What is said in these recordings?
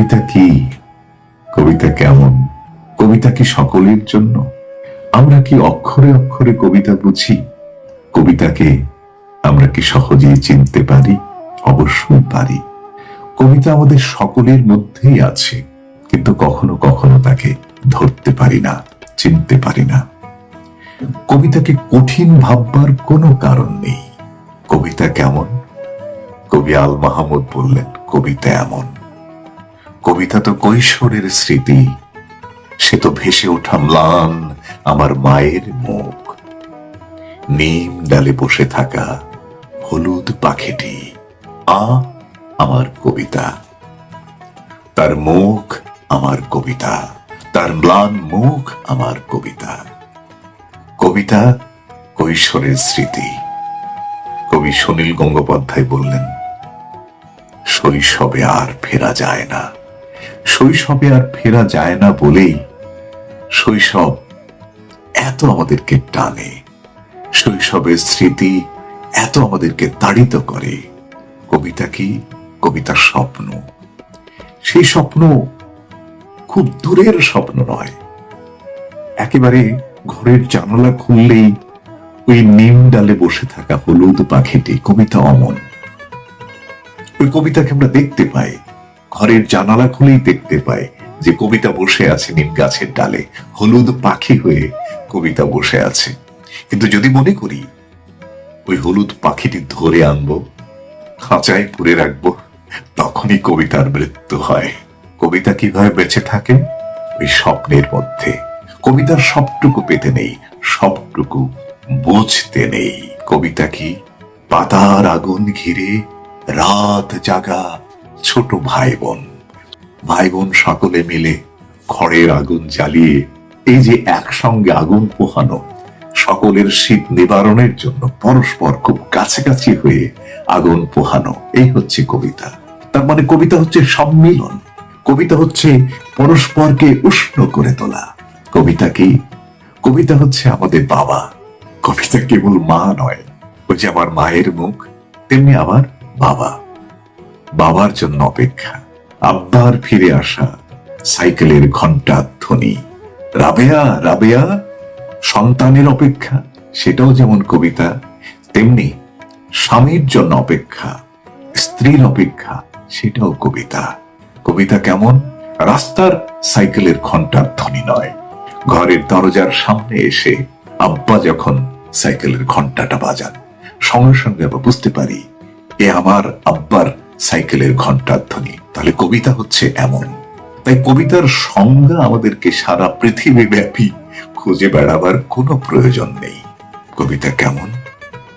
কবিতা কি? কবিতা কেমন? কবিতা কি সকলের জন্য? আমরা কি অক্ষরে অক্ষরে কবিতা বুঝি? কবিতাকে আমরা কি সহজেই চিনতে পারি? অবশ্যই পারি। কবিতা আমাদের সকলের মধ্যেই আছে, কিন্তু কখনো কখনো তাকে ধরতে পারি না, চিনতে পারি না। কবিতাকে কঠিন ভাববার কোনো কারণ নেই। কবিতা কেমন? কবি আল মাহমুদ বললেন, কবিতা এমন। কবিতা তো কৈশোরের স্মৃতি। সে তো ভেসে ওঠা ম্লান আমার মায়ের মুখ। নিম ডালে বসে থাকা হলুদ পাখিটি, আ আমার কবিতা। তার মুখ আমার কবিতা, তার ম্লান মুখ আমার কবিতা। কবিতা কৈশোরের স্মৃতি। কবি সুনীল গঙ্গোপাধ্যায় বললেন, শৈশবে আর ফেরা যায় না। শৈশবে আর ফেরা যায় না বলেই শৈশব এত আমাদেরকে টানে। শৈশবের স্মৃতি এত আমাদেরকে তাড়িত করে। কবিতা কি? কবিতার স্বপ্ন। সেই স্বপ্ন খুব দূরের স্বপ্ন নয়। একেবারে ঘরের জানালা খুললেই ওই নিম ডালে বসে থাকা হলুদ পাখিটি কবিতা অমন। ওই কবিতাকে আমরা দেখতে পাই। ঘরের জানালা খুলেই দেখতে পাই যে কবিতা বসে আছে নিম গাছের ডালে। হলুদ পাখি হয়ে কবিতা বসে আছে। কিন্তু যদি মনে করি, ওই হলুদ পাখিটি ধরে আনব, খাঁচায় পুরে রাখব, তখনই কবিতার মৃত্যু হয়। কবিতা কীভাবে বেঁচে থাকে? ওই স্বপ্নের মধ্যে। কবিতার সবটুকু পেতে নেই, সবটুকু বুঝতে নেই। কবিতা কি পাতার আগুন ঘিরে রাত জাগা ছোট ভাই বোন ভাই বোন সকলে মিলে খড়ের আগুন জ্বালিয়ে এই যে একসঙ্গে আগুন পোহানো, সকলের শীত নিবারণের জন্য পরস্পর খুব কাছাকাছি হয়ে আগুন পোহানো, এই হচ্ছে কবিতা। তার মানে কবিতা হচ্ছে সম্মিলন। কবিতা হচ্ছে পরস্পরকে উষ্ণ করে তোলা। কবিতা কি? কবিতা হচ্ছে আমাদের বাবা। কবিতা কেবল মা নয়, ওই যে আমার মায়ের মুখ, তেমনি আমার বাবা। বাবার জন্য অপেক্ষা। আব্বার ফিরে আসা সাইকেলের ঘণ্টা ধ্বনি। রাবেয়া রাবেয়া, সন্তানের অপেক্ষা, সেটাও যেমন কবিতা, তেমনি স্বামীর জন্য অপেক্ষা, স্ত্রীর অপেক্ষা, সেটাও কবিতা। কবিতা কেমন? রাস্তার সাইকেলের ঘণ্টার ধ্বনি নয়। ঘরের দরজার সামনে এসে আব্বা যখন সাইকেলের ঘন্টাটা বাজান, সঙ্গে সঙ্গে আমরা বুঝতে পারি, এ আমার আব্বার সাইকেলের ঘণ্টার ধ্বনি। তাহলে কবিতা হচ্ছে এমন। তাই কবিতার সংজ্ঞা আমাদেরকে সারা পৃথিবী ব্যাপী খুঁজে বেড়াবার কোনো প্রয়োজন নেই। কবিতা কেমন?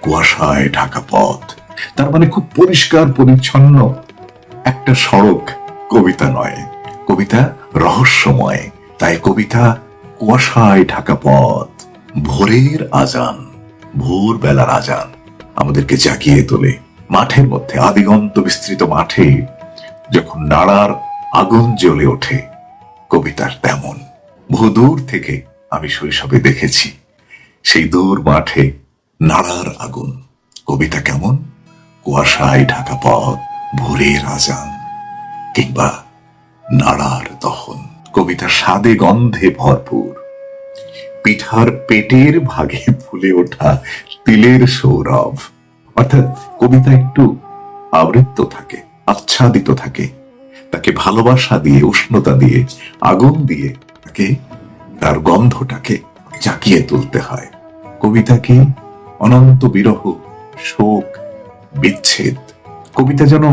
কুয়াশায় ঢাকা পথ। তার মানে খুব পরিষ্কার, পরিচ্ছন্ন একটা সড়ক কবিতা নয়। কবিতা রহস্যময়। তাই কবিতা কুয়াশায় ঢাকা পথ। ভোরের আজান ভোর বেলার আজান আমাদেরকে জাগিয়ে তোলে। মাঠের মধ্যে আদিগন্ত বিস্তৃত মাঠে যখন নাড়ার আগুন জ্বলে ওঠে, কবিতার তেমন। বহু দূর থেকে আমি শৈশবে দেখেছি সেই দূর মাঠে নাড়ার আগুন। কবিতা কেমন? কুয়াশায় ঢাকা পথ, ভোরের আজান, কিংবা নাড়ার দহন। কবিতা স্বাদে গন্ধে ভরপুর। পিঠার পেটের ভাগে ফুলে ওঠা তিলের সৌরভ। অর্থাৎ কবিতা একটু আবৃত্ত থাকে, আচ্ছাদিত থাকে। তাকে ভালোবাসা দিয়ে, উষ্ণতা দিয়ে, আগুন দিয়ে তাকে তার গন্ধটাকে জাকিয়ে তুলতে হয়। কবিতা কি অনন্ত বিরহ, শোক, বিচ্ছেদ, কবিতা যেন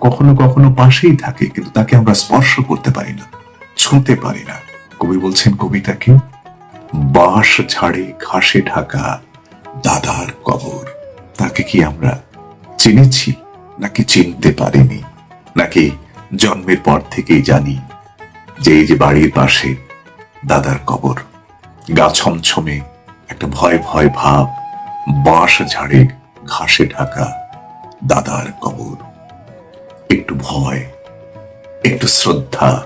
কখনো কখনো পাশেই থাকে, কিন্তু তাকে আমরা স্পর্শ করতে পারি না, ছুঁতে পারি না। কবি বলছেন কবিতা কি বাঁশ ঝাড়ে ঘাসে ঢাকা দাদার কবর। তাকে কি আমরা চিনেছি? নাকি চিনতে পারিনি? নাকি জন্মের পর থেকেই জানি যে এই যে বাড়ির পাশে দাদার কবর, গা ছমছমে একটা ভয় ভয় ভাব, বাঁশ ঝাড়ে ঘাসে ঢাকা দাদার কবর। একটু ভয়, একটু শ্রদ্ধা,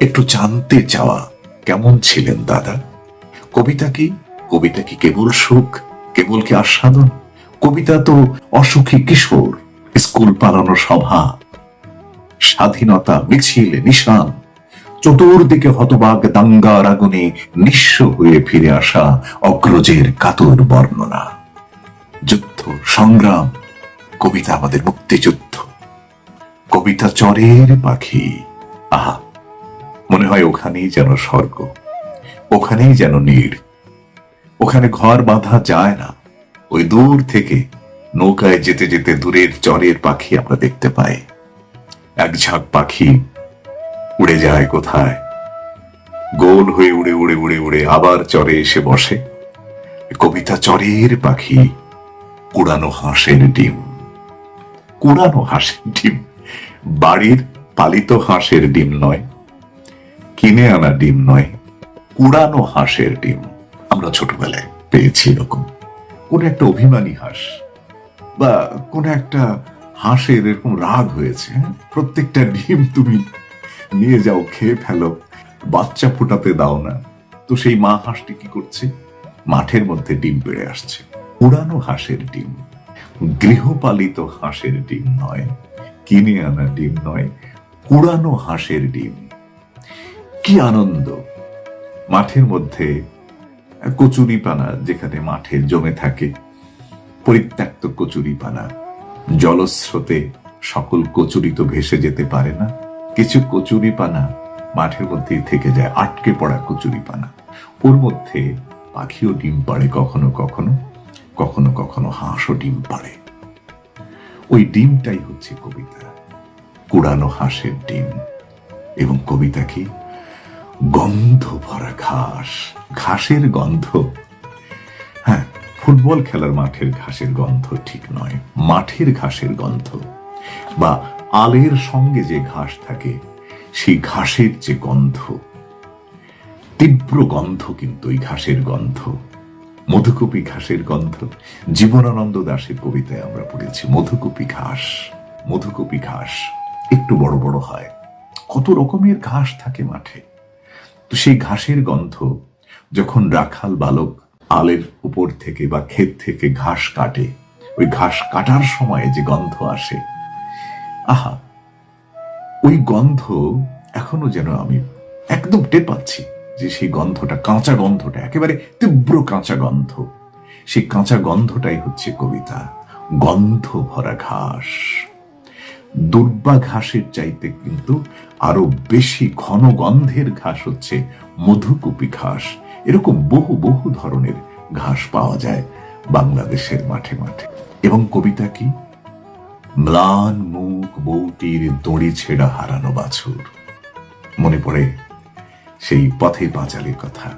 একটু জানতে চাওয়া কেমন ছিলেন দাদা? কবিতা কি? কবিতা কি কেবল সুখ? কেবল কি আস্বাদন? কবিতা তো অসুখী কিশোর, স্কুল পালানো সভা। স্বাধীনতা মিছিল নিশান, চতুর্দিকে হতবাক দাঙ্গার আগুনে নিঃস্ব হয়ে ফিরে আসা অগ্রজের কাতর বর্ণনা। যুদ্ধ, সংগ্রাম, কবিতা আমাদের মুক্তিযুদ্ধ। কবিতা চরের পাখি, আহা, মনে হয় ওখানেই যেন স্বর্গ, ওখানেই যেন নীড় ওখানে ঘর বাঁধা যায় না। ওই দূর থেকে নৌকায় যেতে যেতে দূরের চরের পাখি আমরা দেখতে পাই। এক ঝাঁক পাখি উড়ে যায় কোথায়? গোল হয়ে উড়ে উড়ে উড়ে উড়ে আবার চরে এসে বসে। কবিতা চরের পাখি, কুড়ানো হাঁসের ডিম। কুড়ানো হাঁসের ডিম, বাড়ির পালিত হাঁসের ডিম নয়, কিনে আনা ডিম নয়, কুড়ানো হাঁসের ডিম আমরা ছোটবেলায় পেয়েছি এরকম। কোন একটা অভিমানী হাঁস বা কোন একটা হাঁসের এরকম রাগ হয়েছে হ্যাঁ? প্রত্যেকটা ডিম তুমি নিয়ে যাও, খেয়ে ফেলো, বাচ্চা ফোটাতে দাও না। তো সেই মা হাঁসটি কি করছে? মাঠের মধ্যে ডিম পেড়ে আসছে। উড়ানো হাঁসের ডিম, গৃহপালিত হাঁসের ডিম নয়, কিনে আনা ডিম নয় কুড়ানো হাঁসের ডিম। কি আনন্দ! মাঠের মধ্যে কচুরি পানা যেখানে মাঠে জমে থাকে, পরিত্যক্ত কচুরি পানা জলস্রোতে সকল কচুরি তো ভেসে যেতে পারে না। কিছু কচুরি পানা মাঠের মধ্যেই থেকে যায়, আটকে পড়া কচুরি পানা ওর মধ্যে পাখিও ডিম পাড়ে কখনো কখনো কখনো কখনো হাঁসও ডিম পাড়ে। ওই ডিমটাই হচ্ছে কবিতা, কুড়ানো হাঁসের ডিম। এবং কবিতা কি? গন্ধ ভরা ঘাস, ঘাসের গন্ধ। হ্যাঁ ফুটবল খেলার মাঠের ঘাসের গন্ধ ঠিক নয়, মাঠের ঘাসের গন্ধ। বা আলের সঙ্গে যে ঘাস থাকে, সেই ঘাসের যে গন্ধ। তীব্র গন্ধ কিন্তু ওই ঘাসের গন্ধ। মধুকপি ঘাসের গন্ধ। জীবনানন্দ দাশের কবিতায় আমরা পড়েছি, মধুকপি ঘাস মধুকপি ঘাস। একটু বড় বড় হয়। কত রকমের ঘাস থাকে মাঠে। তো সেই ঘাসের গন্ধ, যখন রাখাল বালক আলের উপর থেকে বা ক্ষেত থেকে ঘাস কাটে, ওই ঘাস কাটার সময় যে গন্ধ আসে, আহা, ওই গন্ধ এখনও যেন আমি একদম টের পাচ্ছি যে সেই গন্ধটা, কাঁচা গন্ধটা, একেবারে তীব্র কাঁচা গন্ধ। সেই কাঁচা গন্ধটাই হচ্ছে কবিতা গন্ধ ভরা ঘাস। দুর্বা ঘাসের চাইতে কিন্তু আরও বেশি ঘন গন্ধের ঘাস হচ্ছে মধুকুপি ঘাস। এরকম বহু বহু ধরনের ঘাস পাওয়া যায় বাংলাদেশের মাঠে মাঠে। এবং কবিতা কি? ম্লান মুখ বউটির দড়ি ছেঁড়া হারানো বাছুর। মনে পড়ে সেই পথে পাঁচালির কথা।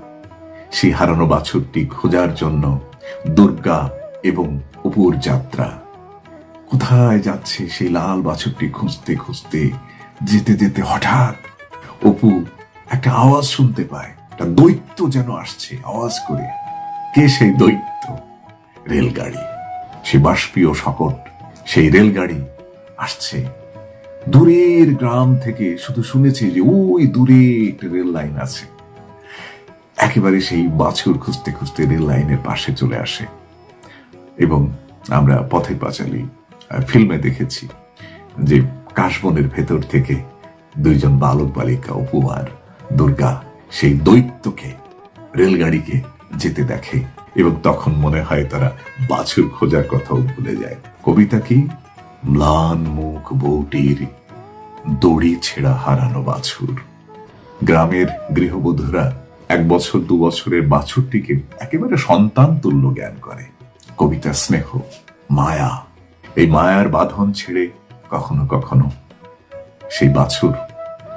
সেই হারানো বাছুরটি খোঁজার জন্য দুর্গা এবং অপুর যাত্রা কোথায় যাচ্ছে সেই লাল বাছুরটি খুঁজতে খুঁজতে? যেতে যেতে হঠাৎ অপু একটা আওয়াজ শুনতে পায়। একটা দৈত্য যেন আসছে, আওয়াজ করে। কে সেই দৈত্য? রেলগাড়ি। সে বাষ্পীয় শকট, সেই রেলগাড়ি আসছে। দূরের গ্রাম থেকে শুধু শুনেছি যে ওই দূরে একটা রেল লাইন আছে। একেবারে সেই বাছুর খুঁজতে খুঁজতে রেল লাইনের পাশে চলে আসে। এবং আমরা পথে পাঁচালি। ফিল্মে দেখেছি যে কাশবনের ভেতর থেকে দুইজন বালক বালিকা অপু আর দুর্গা সেই দৈত্যকে, রেলগাড়িকে যেতে দেখে এবং তখন মনে হয় তারা বাছুর খোঁজার কথাও ভুলে যায়। কবিতা কি? ম্লান মুখ বউটির দড়ি ছেঁড়া হারানো বাছুর। গ্রামের গৃহবধূরা এক বছর, দু বছরের বাছুরটিকে একেবারে সন্তান তুল্য জ্ঞান করে। কবিতা স্নেহ, মায়া এই মায়ার বাঁধন ছেড়ে কখনো কখনো সেই বাছুর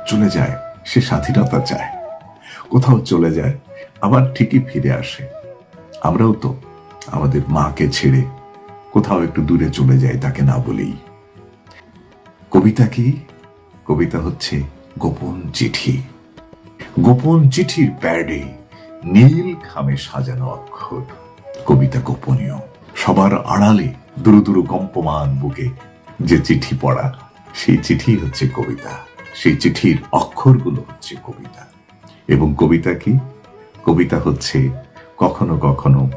চলে যায়, সে স্বাধীনতা চায়। কোথাও চলে যায়, আবার ঠিকই ফিরে আসে। আমরাও তো আমাদের মাকে ছেড়ে কোথাও একটু দূরে চলে যাই তাকে না বলেই। কবিতা কি? কবিতা হচ্ছে গোপন চিঠি। গোপন চিঠির প্যাডে নীল খামে সাজানো অক্ষর। কবিতা গোপনীয়। সবার আড়ালে দুরু দুরু কম্পমান বুকে। যে চিঠি পড়া, সেই চিঠি হচ্ছে কবিতা। সেই চিঠির অক্ষরগুলো হচ্ছে কবিতা। এবং কবিতা কি? কবিতা হচ্ছে কখনো কখনো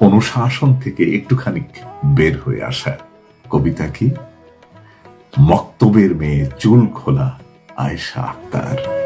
অনুশাসন থেকে একটুখানি বের হয়ে আসা। কবিতা কি? মক্ত বাস্তবের মেয়ে চুল খোলা আয়শা আক্তার।